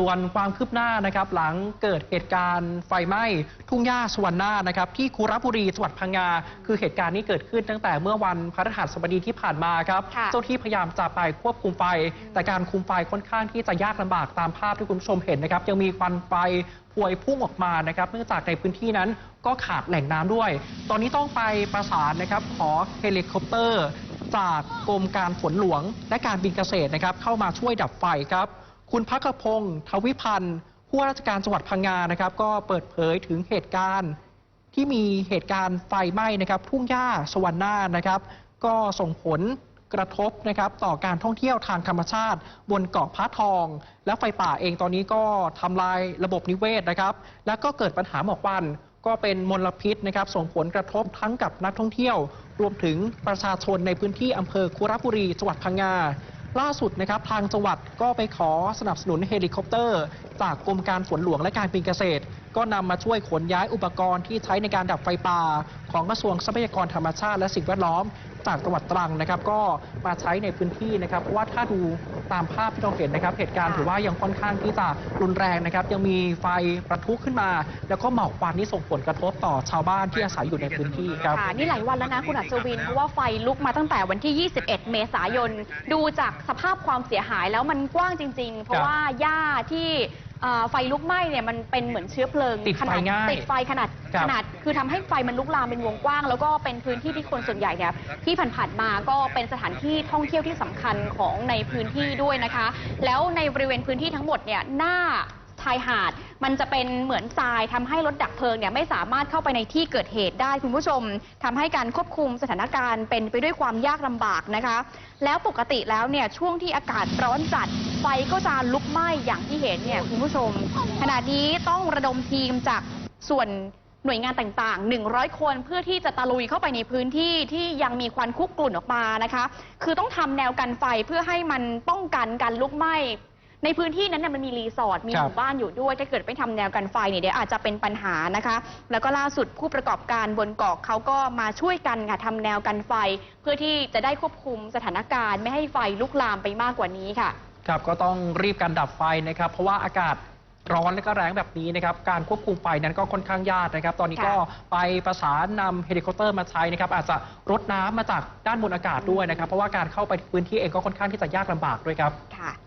ส่วนความคืบหน้านะครับหลังเกิดเหตุการณ์ไฟไหม้ทุ่งหญ้าสวรรณานะครับที่คุระบุรีจังหวัดพังงา คือเหตุการณ์นี้เกิดขึ้นตั้งแต่เมื่อวันพฤหัสบดีที่ผ่านมาครับค่ะเจ้าที่พยายามจะไปควบคุมไฟ แต่การคุมไฟค่อนข้างที่จะยากลำบากตามภาพที่คุณผู้ชมเห็นนะครับยังมีควันไฟพวยพุ่งออกมานะครับเนื่องจากในพื้นที่นั้นก็ขาดแหล่งน้ำด้วย ตอนนี้ต้องไปประสานนะครับขอเฮลิคอปเตอร์ จากกรมการฝนหลวง และการบินเกษตรนะครับเข้ามาช่วยดับไฟครับ คุณพักพงศ์ทวิพันธ์ผู้ว่าราชการจังหวัดพังงานะครับ ก็เปิดเผยถึงเหตุการณ์ที่มีเหตุการณ์ไฟไหม้นะครับทุ่งหญ้าสวรรณานะครับ ก็ส่งผลกระทบนะครับต่อการท่องเที่ยวทางธรรมชาติ บนเกาะพระทอง และไฟป่าเองตอนนี้ก็ทำลายระบบนิเวศนะครับ แล้วก็เกิดปัญหาหมอกควันก็เป็นมลพิษนะครับ ส่งผลกระทบทั้งกับนักท่องเที่ยว รวมถึงประชาชนในพื้นที่อำเภอคุระบุรีจังหวัดพังงา ล่าสุดนะครับทางจังหวัดก็ไปขอสนับสนุนเฮลิคอปเตอร์ จากกรมการฝนหลวงและการปินเกษตร ก็นำมาช่วยขนย้ายอุปกรณ์ที่ใช้ในการดับไฟป่าของกระทรวงทรัพยากรธรรมชาติและสิ่งแวดล้อมจากจังหวัดตรังนะครับ ก็มาใช้ในพื้นที่นะครับเพราะว่าถ้าดู ตามภาพที่เราเห็นนะครับ เหตุการณ์ค่ะถือว่ายังค่อนข้างที่จะรุนแรงนะครับ ยังมีไฟประทุขึ้นมา แล้วก็หมอกควันที่ส่งผลกระทบต่อชาวบ้านที่อาศัยอยู่ในพื้นที่ครับค่ะนี่หลายวันแล้วนะคุณอัศวินเพราะว่าไฟลุกมาตั้งแต่วันที่ 21 เมษายน ดูจากสภาพความเสียหายแล้วมันกว้างจริง ๆ เพราะว่าหญ้าที่เอ่อไฟลุกไหม้เนี่ยมันเป็นเหมือนเชื้อเพลิงติดไฟขนาดง่ายติดไฟขนาดครับ ขนาด คือทำให้ไฟมันลุกลามเป็นวงกว้าง แล้วก็เป็นพื้นที่ที่คนส่วนใหญ่เนี่ยที่ผ่านๆมาก็เป็นสถานที่ท่องเที่ยวที่สำคัญของในพื้นที่ด้วยนะคะ แล้วในบริเวณพื้นที่ทั้งหมดเนี่ยหน้า ชายหาด มันจะเป็นเหมือนทรายทำให้รถดับเพลิงเนี่ยไม่สามารถเข้าไปในที่เกิดเหตุได้คุณผู้ชมทำให้การควบคุมสถานการณ์เป็นไปด้วยความยากลำบากนะคะ แล้วปกติแล้วเนี่ยช่วงที่อากาศร้อนจัดไฟก็จะลุกไหม้อย่างที่เห็นเนี่ยคุณผู้ชม ขณะนี้ต้องระดมทีมจากส่วนหน่วยงานต่างๆ 100 คนเพื่อที่จะตะลุยเข้าไปในพื้นที่ที่ยังมีควันคุกกลุ่นออกมานะคะ คือต้องทำแนวกันไฟเพื่อให้มันป้องกันการลุกไหม้ ในพื้นที่นั้นเนี่ยมันมีรีสอร์ทมีครัหบมู่บ้านอยู่ด้วยถ้าเกิดไม่ทำแนวกันไฟเนี่ยเดี๋ยวอาจจะเป็นปัญหานะคะ แล้วก็ล่าสุดผู้ประกอบการบนเกาะเขาก็มาช่วยกันค่ะทำแนวกันไฟ เพื่อที่จะได้ควบคุมสถานการณ์ ไม่ให้ไฟลุกลามไปมากกว่านี้ค่ะ ครับก็ต้องรีบการดับไฟนะครับ เพราะว่าอากาศร้อนและก็แรงแบบนี้นะครับ การควบคุมไฟนั้นก็ค่อนข้างยากนะครับ ตอนนี้ก็ไปประสานนำเฮลิคอปเตอร์มาใช้นะครับ อาจจะรดน้ำมาจากด้านบนอากาศด้วยนะครับ เพราะว่าการเข้าไปพื้นที่เองก็ค่อนข้างที่จะยากลำบากด้วยครับ ค่ะ